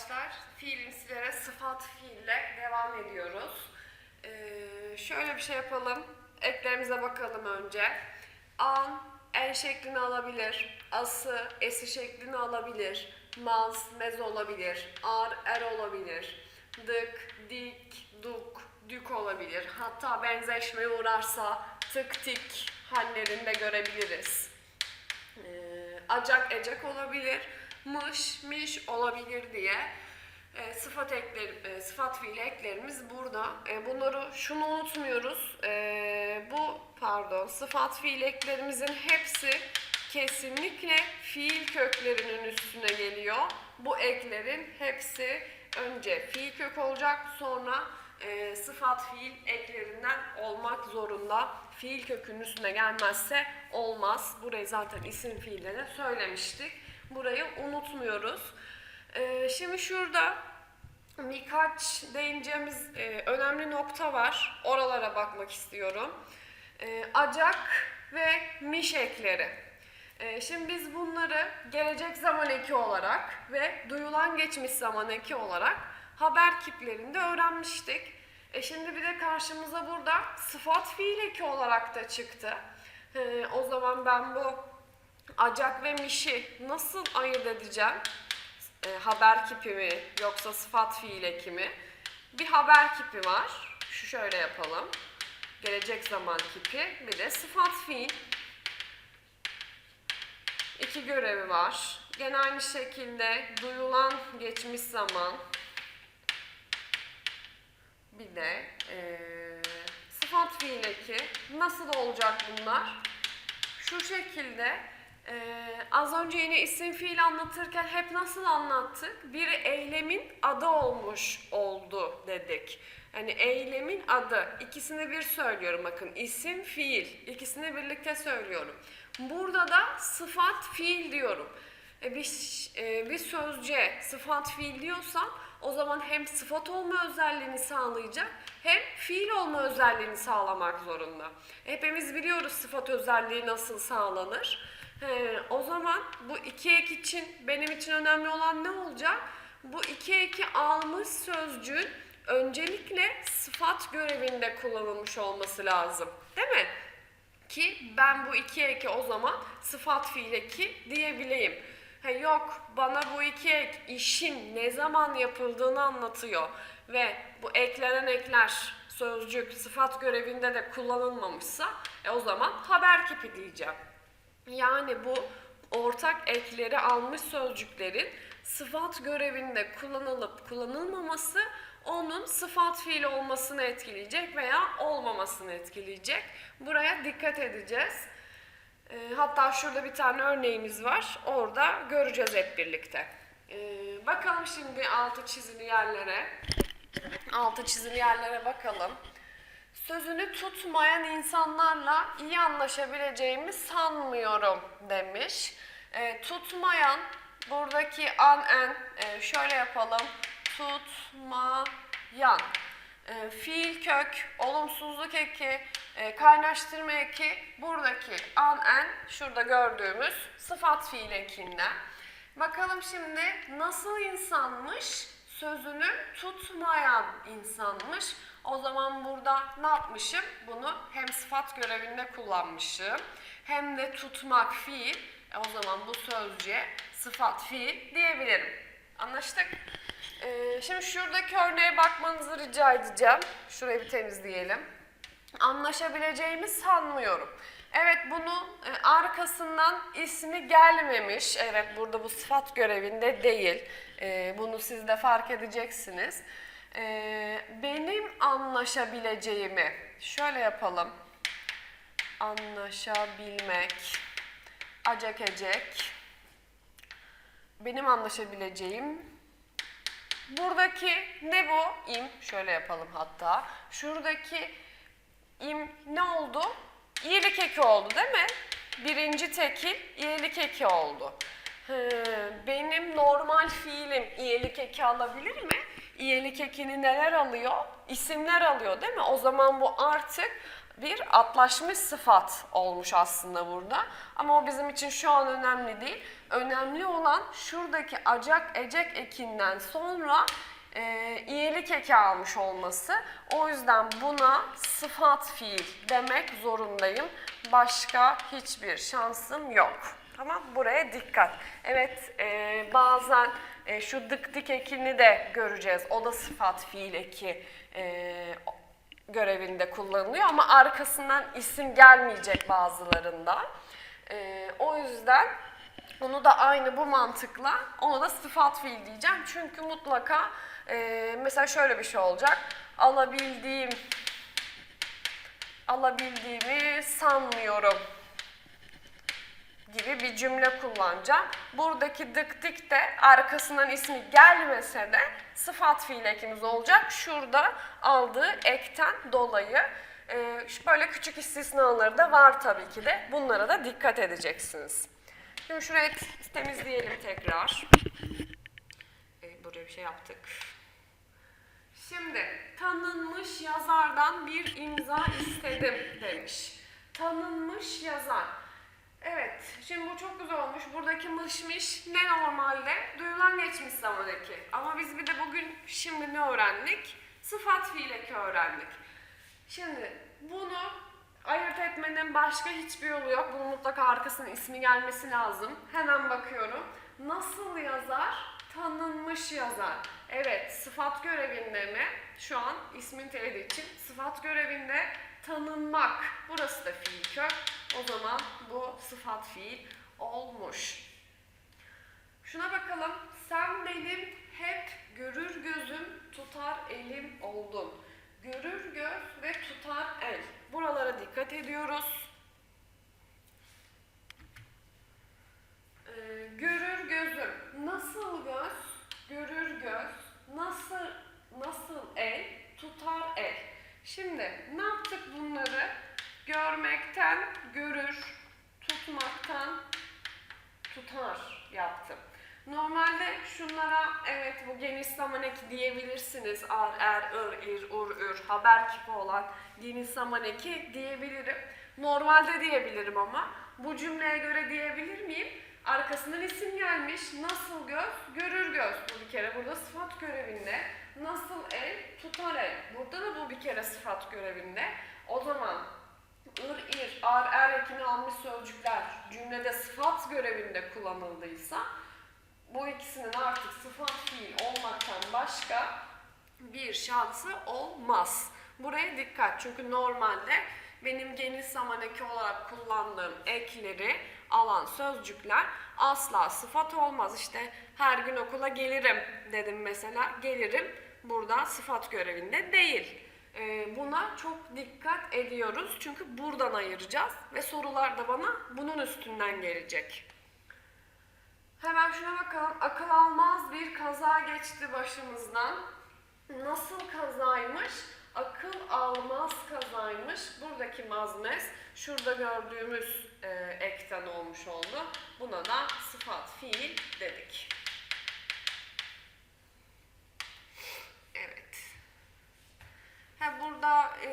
arkadaşlar. Fiilimsilere sıfat fiille devam ediyoruz. Ee, şöyle bir şey yapalım. Eklerimize bakalım önce. An, en şeklini alabilir. Ası, esi şeklini alabilir. Maz, mez olabilir. Ar, er olabilir. Dık, dik, duk, dük olabilir. Hatta benzeşmeye uğrarsa tık tik hallerinde görebiliriz. Ee, acak ecek olabilir, mış miş olabilir diye e, sıfat ekler, e, sıfat fiil eklerimiz burada. E, bunları şunu unutmuyoruz. E, bu pardon sıfat fiil eklerimizin hepsi kesinlikle fiil köklerinin üstüne geliyor. Bu eklerin hepsi önce fiil kök olacak sonra e, sıfat fiil eklerinden olmak zorunda. Fiil kökünün üstüne gelmezse olmaz. Burayı zaten isim fiilde de söylemiştik. Burayı unutmuyoruz. E, şimdi şurada birkaç değineceğimiz e, önemli nokta var. Oralara bakmak istiyorum. E, acak ve miş ekleri. E, şimdi biz bunları gelecek zaman eki olarak ve duyulan geçmiş zaman eki olarak haber kiplerinde öğrenmiştik. E şimdi bir de karşımıza burada sıfat fiil eki olarak da çıktı. E, o zaman ben bu acak ve mişi nasıl ayırt edeceğim? E, haber kipi mi yoksa sıfat fiil eki mi? Bir haber kipi var. Şu şöyle yapalım. Gelecek zaman kipi. Bir de sıfat fiil. İki görevi var. Gene aynı şekilde duyulan geçmiş zaman. Bir de eee sıfat fiil eki. Nasıl olacak bunlar? Şu şekilde eee, az önce yine isim fiil anlatırken hep nasıl anlattık? Bir eylemin adı olmuş oldu dedik. Yani eylemin adı. İkisini bir söylüyorum bakın. isim fiil. İkisini birlikte söylüyorum. Burada da sıfat fiil diyorum. E, bir, e, bir sözcüğe sıfat fiil diyorsam o zaman hem sıfat olma özelliğini sağlayacak hem fiil olma özelliğini sağlamak zorunda. Hepimiz biliyoruz sıfat özelliği nasıl sağlanır. He, o zaman bu iki ek için benim için önemli olan ne olacak? Bu iki eki almış sözcüğün öncelikle sıfat görevinde kullanılmış olması lazım. Değil mi? Ki ben bu iki eki o zaman sıfat fiil eki diyebileyim. Ha yok bana bu iki ek işin ne zaman yapıldığını anlatıyor ve bu eklenen ekler sözcük sıfat görevinde de kullanılmamışsa e o zaman haber kipi diyeceğim. Yani bu ortak ekleri almış sözcüklerin sıfat görevinde kullanılıp kullanılmaması onun sıfat fiil olmasını etkileyecek veya olmamasını etkileyecek. Buraya dikkat edeceğiz. Ee, hatta şurada bir tane örneğimiz var. Orada göreceğiz hep birlikte. Ee, bakalım şimdi altı çizili yerlere. Altı çizili yerlere bakalım. Sözünü tutmayan insanlarla iyi anlaşabileceğimi sanmıyorum demiş. Ee, tutmayan buradaki an en e, şöyle yapalım. Tutmayan. E, fiil kök, olumsuzluk eki, e, kaynaştırma eki buradaki an en şurada gördüğümüz sıfat fiil ekinden. Bakalım şimdi nasıl insanmış? Sözünü tutmayan insanmış. O zaman burada ne yapmışım? Bunu hem sıfat görevinde kullanmışım hem de tutmak fiil. E, o zaman bu sözcüğe sıfat fiil diyebilirim. Anlaştık? Ee, şimdi şuradaki örneğe bakmanızı rica edeceğim. Şurayı bir temizleyelim. Anlaşabileceğimi sanmıyorum. Evet bunu e, arkasından ismi gelmemiş. Evet burada bu sıfat görevinde değil. E, bunu siz de fark edeceksiniz. E, benim anlaşabileceğimi şöyle yapalım. Anlaşabilmek. Acek ecek. Benim anlaşabileceğim Buradaki ne bu? İm. Şöyle yapalım hatta. Şuradaki im ne oldu? İyilik eki oldu değil mi? Birinci tekil iyilik eki oldu. He, benim normal fiilim iyilik eki alabilir mi? İyilik ekini neler alıyor? İsimler alıyor değil mi? O zaman bu artık bir atlaşmış sıfat olmuş aslında burada. Ama o bizim için şu an önemli değil. Önemli olan şuradaki acak ecek ekinden sonra e, iyilik eki almış olması. O yüzden buna sıfat fiil demek zorundayım. Başka hiçbir şansım yok. Tamam buraya dikkat. Evet e, bazen e, şu dık dik ekini de göreceğiz. O da sıfat fiil eki e, görevinde kullanılıyor ama arkasından isim gelmeyecek bazılarında. E, o yüzden onu da aynı bu mantıkla ona da sıfat fiil diyeceğim. Çünkü mutlaka e, mesela şöyle bir şey olacak. Alabildiğim alabildiğimi sanmıyorum gibi bir cümle kullanacağım. Buradaki dık dik de arkasından ismi gelmese de sıfat fiil ekimiz olacak. Şurada aldığı ekten dolayı e, böyle küçük istisnaları da var tabii ki de. Bunlara da dikkat edeceksiniz. Şimdi şurayı temizleyelim tekrar. E, buraya bir şey yaptık. Şimdi tanınmış yazardan bir imza istedim demiş. Tanınmış yazar. Evet, şimdi bu çok güzel olmuş. Buradaki mışmış ne normalde? Duyulan geçmiş zamandaki. Ama biz bir de bugün şimdi ne öğrendik? Sıfat fiil öğrendik. Şimdi bunu ayırt etmenin başka hiçbir yolu yok. Bunun mutlaka arkasının ismi gelmesi lazım. Hemen bakıyorum. Nasıl yazar? Tanınmış yazar. Evet, sıfat görevinde mi? Şu an ismin teyidi için sıfat görevinde tanınmak. Burası da fiil kök. O zaman bu sıfat fiil olmuş. Şuna bakalım. Sen benim hep görür gözüm, tutar elim oldun. Görür göz ve tutar el. Buralara dikkat ediyoruz. Ee, görür gözüm. Nasıl göz? Görür göz. Nasıl nasıl el? Tutar el. Şimdi ne yaptık bunları? Görmekten görür, tutmaktan tutar yaptım. Normalde şunlara evet bu geniş zaman eki diyebilirsiniz. Ar, er, ır, ir, ur, ür, haber kipi olan geniş zaman eki diyebilirim. Normalde diyebilirim ama bu cümleye göre diyebilir miyim? Arkasından isim gelmiş. Nasıl göz? Görür göz. Bu bir kere burada sıfat görevinde. Nasıl el? Tutar el. Burada da bu bir kere sıfat görevinde. O zaman ır, ir, ar, er ekini almış sözcükler cümlede sıfat görevinde kullanıldıysa bu ikisinin artık sıfat fiil olmaktan başka bir şansı olmaz. Buraya dikkat çünkü normalde benim geniş zaman eki olarak kullandığım ekleri alan sözcükler asla sıfat olmaz. İşte her gün okula gelirim dedim mesela. Gelirim burada sıfat görevinde değil. Ee, buna çok dikkat ediyoruz çünkü buradan ayıracağız ve sorular da bana bunun üstünden gelecek. Hemen şuna bakalım. Akıl almaz bir kaza geçti başımızdan. Nasıl kazaymış? Akıl almaz kazaymış. Buradaki mazmez şurada gördüğümüz e, ekten olmuş oldu. Buna da sıfat fiil dedik. Evet. Ha burada e,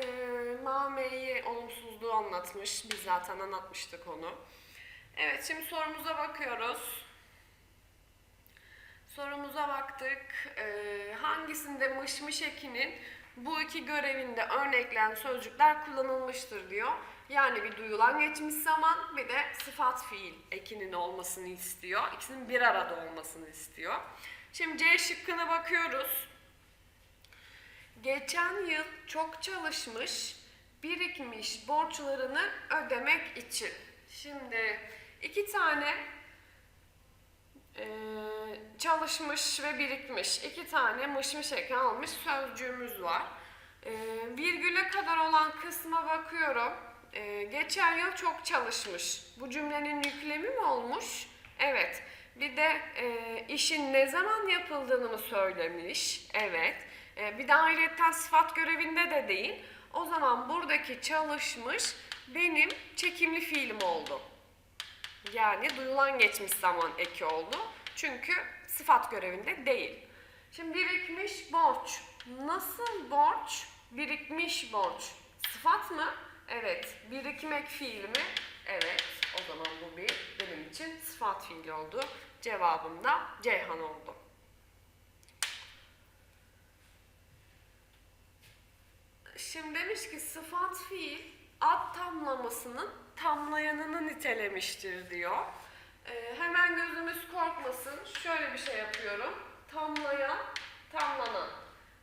mameyi olumsuzluğu anlatmış. Biz zaten anlatmıştık onu. Evet şimdi sorumuza bakıyoruz. Sorumuza baktık. Ee, hangisinde mışmış ekinin bu iki görevinde örneklenen sözcükler kullanılmıştır diyor. Yani bir duyulan geçmiş zaman bir de sıfat fiil ekinin olmasını istiyor. İkisinin bir arada olmasını istiyor. Şimdi C şıkkına bakıyoruz. Geçen yıl çok çalışmış, birikmiş borçlarını ödemek için. Şimdi iki tane çalışmış ve birikmiş iki tane mışmış eki almış sözcüğümüz var. Ee, virgüle kadar olan kısma bakıyorum. Ee, geçen yıl çok çalışmış. Bu cümlenin yüklemi mi olmuş? Evet. Bir de e, işin ne zaman yapıldığını mı söylemiş? Evet. E, bir de ayrıca sıfat görevinde de değil. O zaman buradaki çalışmış benim çekimli fiilim oldu. Yani duyulan geçmiş zaman eki oldu. Çünkü sıfat görevinde değil. Şimdi birikmiş borç. Nasıl borç? Birikmiş borç. Sıfat mı? Evet. Birikmek fiil mi? Evet. O zaman bu bir benim için sıfat fiili oldu. Cevabım da Ceyhan oldu. Şimdi demiş ki sıfat fiil ad tamlamasının tamlayanını nitelemiştir diyor. Ee, hemen gözümüz korkmasın. Şöyle bir şey yapıyorum. Tamlayan, tamlanan.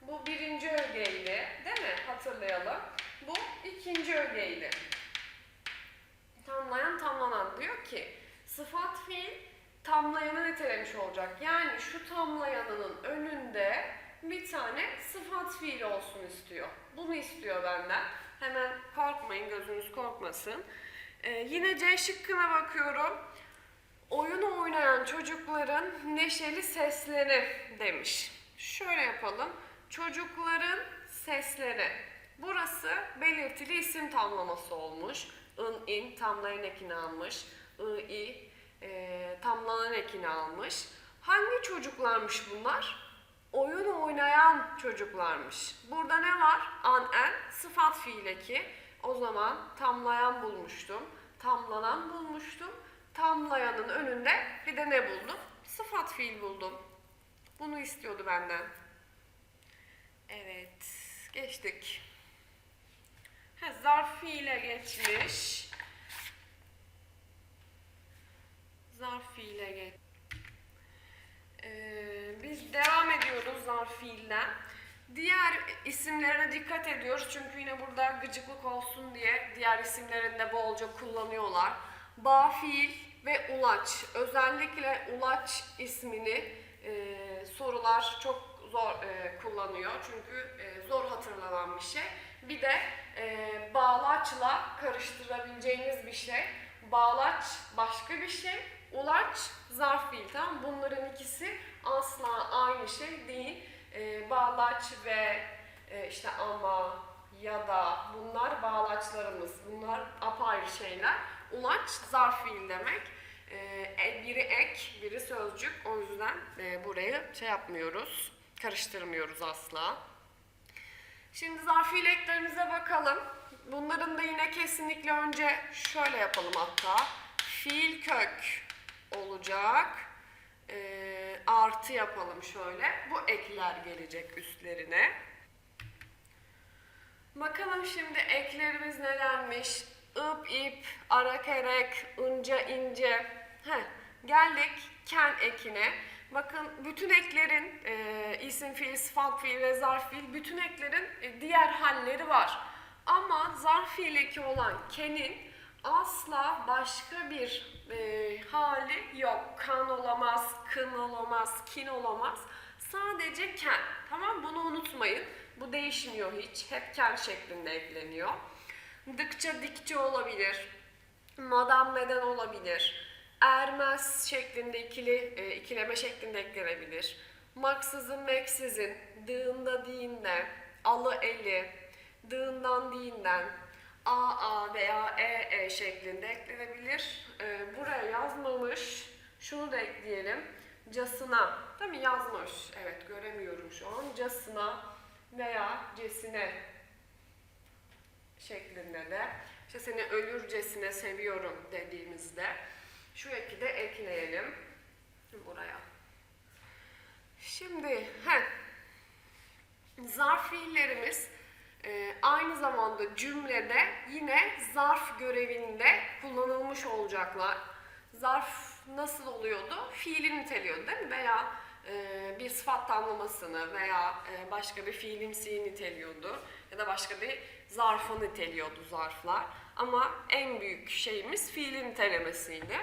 Bu birinci ögeydi, değil mi? Hatırlayalım. Bu ikinci ögeydi. Tamlayan, tamlanan diyor ki sıfat fiil tamlayanı nitelemiş olacak. Yani şu tamlayanının önünde bir tane sıfat fiil olsun istiyor. Bunu istiyor benden. Hemen korkmayın, gözünüz korkmasın. Ee, yine C şıkkına bakıyorum. Oyun oynayan çocukların neşeli sesleri demiş. Şöyle yapalım. Çocukların sesleri. Burası belirtili isim tamlaması olmuş. In, in tamlayan ekini almış. I, i e, tamlanan ekini almış. Hangi çocuklarmış bunlar? Oyun oynayan çocuklarmış. Burada ne var? An, en, sıfat fiil eki. O zaman tamlayan bulmuştum. Tamlanan bulmuştum. Tamlayanın önünde bir de ne buldum? Sıfat fiil buldum. Bunu istiyordu benden. Evet, geçtik. Ha, zarf fiile geçmiş. Zarf fiile geç. Ee, biz devam ediyoruz zarf fiilden. Diğer isimlerine dikkat ediyoruz çünkü yine burada gıcıklık olsun diye diğer isimlerinde bolca kullanıyorlar. Bağ fiil ve ulaç. Özellikle ulaç ismini e, sorular çok zor e, kullanıyor çünkü e, zor hatırlanan bir şey. Bir de e, bağlaçla karıştırabileceğiniz bir şey. Bağlaç başka bir şey, ulaç zarf fiil tamam Bunların ikisi asla aynı şey değil. E, bağlaç ve e, işte ama ya da bunlar bağlaçlarımız. Bunlar apayrı şeyler. Ulaç zarf fiil demek. E, biri ek, biri sözcük. O yüzden e, burayı şey yapmıyoruz, karıştırmıyoruz asla. Şimdi zarf fiil eklerimize bakalım. Bunların da yine kesinlikle önce şöyle yapalım hatta. Fiil kök olacak. Artı yapalım şöyle. Bu ekler gelecek üstlerine. Bakalım şimdi eklerimiz nelermiş? ıp, ip, ara kerek, ınca, ince. Heh, geldik ken ekine. Bakın bütün eklerin e, isim fiil, sıfat fiil ve zarf fiil bütün eklerin e, diğer halleri var. Ama zarf fiil eki olan kenin asla başka bir e, hali yok. Kan olamaz, kın olamaz, kin olamaz. Sadece ken. Tamam bunu unutmayın. Bu değişmiyor hiç. Hep ken şeklinde ekleniyor. Dıkça dikçe olabilir. Madam meden olabilir. Ermez şeklinde ikili e, ikileme şeklinde eklenebilir. Maksızın meksizin, dığında diyinde, alı eli, dığından diyinden, a a veya e e şeklinde eklenebilir. E, buraya yazmamış. Şunu da ekleyelim. Casına. Değil? Yazmış. Evet göremiyorum şu an. Casına veya cesine şeklinde de işte seni ölürcesine seviyorum dediğimizde şu eki de ekleyelim buraya. Şimdi he, zarf fiillerimiz e, aynı zamanda cümlede yine zarf görevinde kullanılmış olacaklar. Zarf nasıl oluyordu? Fiili niteliyordu değil mi? Veya e, bir sıfat tamlamasını veya e, başka bir fiilimsiyi niteliyordu ya da başka bir zarfı niteliyordu zarflar. Ama en büyük şeyimiz fiili nitelemesiydi.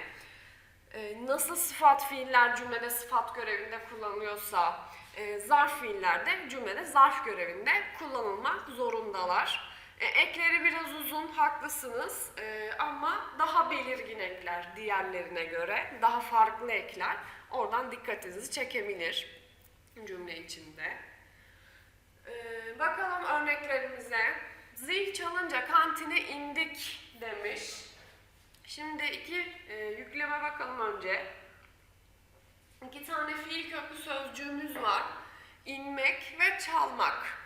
Ee, nasıl sıfat fiiller cümlede sıfat görevinde kullanılıyorsa e, zarf fiiller de cümlede zarf görevinde kullanılmak zorundalar. E, ekleri biraz uzun, haklısınız e, ama daha belirgin ekler diğerlerine göre, daha farklı ekler. Oradan dikkatinizi çekebilir cümle içinde. E, bakalım örneklerimize. Zil çalınca kantine indik demiş. Şimdi iki e, yükleme bakalım önce. İki tane fiil köklü sözcüğümüz var. İnmek ve çalmak.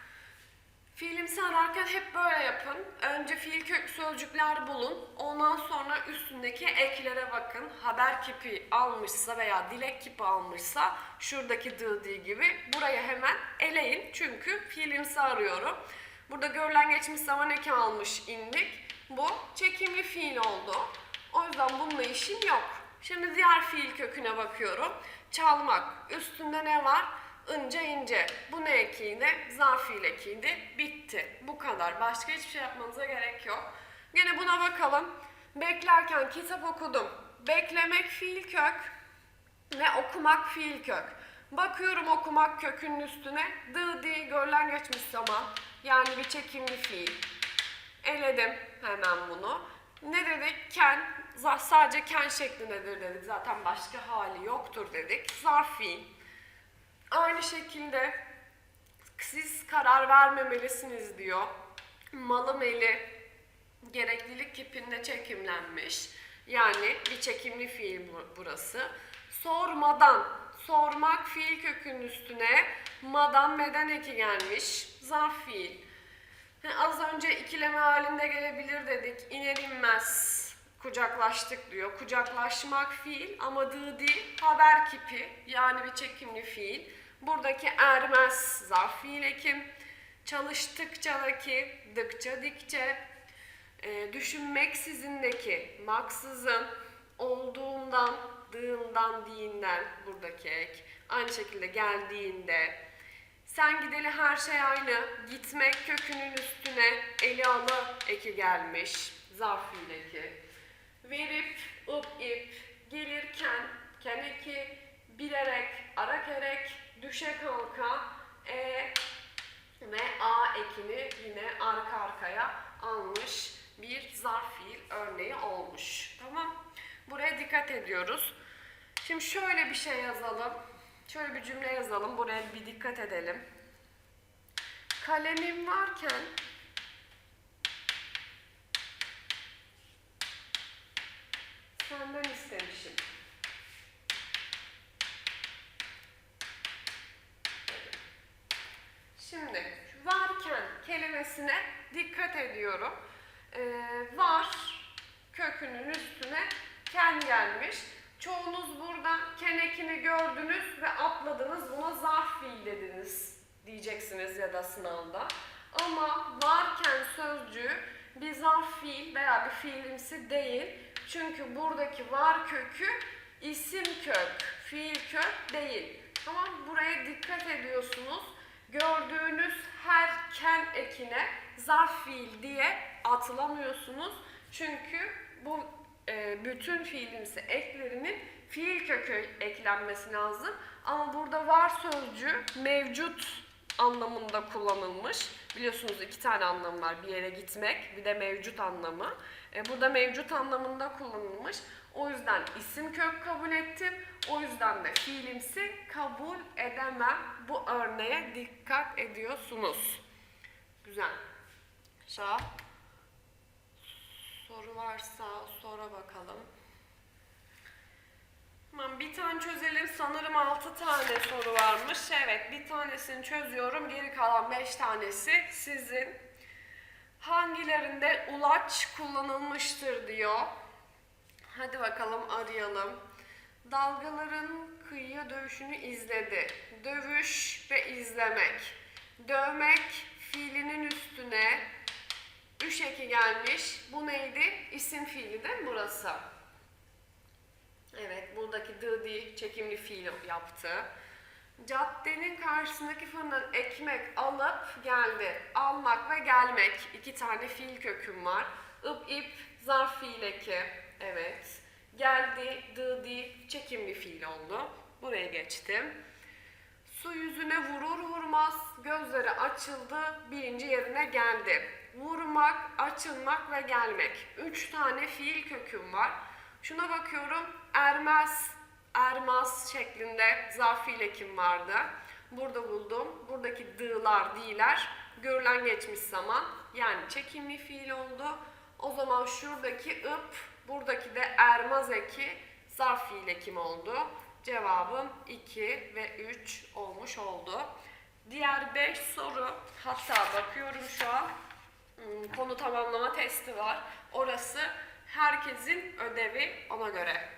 Fiilimsi ararken hep böyle yapın. Önce fiil kök sözcükler bulun. Ondan sonra üstündeki eklere bakın. Haber kipi almışsa veya dilek kipi almışsa şuradaki dıdi gibi buraya hemen eleyin. Çünkü fiilimsi arıyorum. Burada görülen geçmiş zaman eki almış indik. Bu çekimli fiil oldu. O yüzden bununla işim yok. Şimdi diğer fiil köküne bakıyorum. Çalmak. Üstünde ne var? Ince ince. Bu ne ekiydi? Zarf fiil ekiydi. Bitti. Bu kadar. Başka hiçbir şey yapmanıza gerek yok. Gene buna bakalım. Beklerken kitap okudum. Beklemek fiil kök ve okumak fiil kök. Bakıyorum okumak kökünün üstüne. Dı di görülen geçmiş zaman. Yani bir çekimli fiil. Eledim hemen bunu. Ne dedik? Ken, sadece ken şeklindedir dedik. Zaten başka hali yoktur dedik. Zarf fiil. Aynı şekilde siz karar vermemelisiniz diyor. Malı meli gereklilik kipinde çekimlenmiş. Yani bir çekimli fiil bu- burası. Sormadan, sormak fiil kökünün üstüne madan meden eki gelmiş. Zarf fiil. Az önce ikileme halinde gelebilir dedik. İner inmez kucaklaştık diyor. Kucaklaşmak fiil ama dı değil haber kipi yani bir çekimli fiil. Buradaki ermez zarf fiil ekim. Çalıştıkça'daki dıkça dikçe. E, düşünmek sizindeki maksızın olduğundan, dığından, diğinden buradaki ek. Aynı şekilde geldiğinde, sen gideli her şey aynı. Gitmek kökünün üstüne eli alı eki gelmiş. Zarf fiil eki. Verip, ıp ip, gelirken, ken eki, bilerek, arak erek, düşe kalka, e ve a ekini yine arka arkaya almış bir zarf fiil örneği olmuş. Tamam. Buraya dikkat ediyoruz. Şimdi şöyle bir şey yazalım. Şöyle bir cümle yazalım. Buraya bir dikkat edelim. Kalemim varken senden istemişim. Şimdi varken kelimesine dikkat ediyorum. Ee, var kökünün üstüne ken gelmiş. Çoğunuz burada ken ekini gördünüz ve atladınız buna zarf fiil dediniz diyeceksiniz ya da sınavda. Ama varken sözcüğü bir zarf fiil veya bir fiilimsi değil. Çünkü buradaki var kökü isim kök, fiil kök değil. Tamam buraya dikkat ediyorsunuz. Gördüğünüz her ken ekine zarf fiil diye atlamıyorsunuz. Çünkü bu e, bütün fiilimsi eklerinin fiil kökü eklenmesi lazım. Ama burada var sözcüğü mevcut anlamında kullanılmış. Biliyorsunuz iki tane anlamı var. Bir yere gitmek, bir de mevcut anlamı. E, burada mevcut anlamında kullanılmış. O yüzden isim kök kabul ettim. O yüzden de fiilimsi kabul edemem. Bu örneğe dikkat ediyorsunuz. Güzel. Şah. Soru varsa sonra bakalım. Tamam bir tane çözelim. Sanırım 6 tane soru varmış. Evet bir tanesini çözüyorum. Geri kalan 5 tanesi sizin. Hangilerinde ulaç kullanılmıştır diyor. Hadi bakalım arayalım. Dalgaların kıyıya dövüşünü izledi. Dövüş ve izlemek. Dövmek fiilinin üstüne üç eki gelmiş. Bu neydi? İsim fiili değil mi burası? Evet, buradaki dıdi çekimli fiil yaptı. Caddenin karşısındaki fırından ekmek alıp geldi. Almak ve gelmek. iki tane fiil köküm var. Ip ip zarf fiil eki. Evet. Geldi, dıdi çekimli fiil oldu. Buraya geçtim. Su yüzüne vurur vurmaz gözleri açıldı, birinci yerine geldi. Vurmak, açılmak ve gelmek. Üç tane fiil köküm var. Şuna bakıyorum, ermez, ermaz şeklinde zarf fiil ekim vardı. Burada buldum. Buradaki dığlar, diler görülen geçmiş zaman. Yani çekimli fiil oldu. O zaman şuradaki ıp, buradaki de ermaz eki zarf fiil ekim oldu. Cevabım 2 ve 3 olmuş oldu. Diğer 5 soru hatta bakıyorum şu an hmm, konu tamamlama testi var. Orası herkesin ödevi ona göre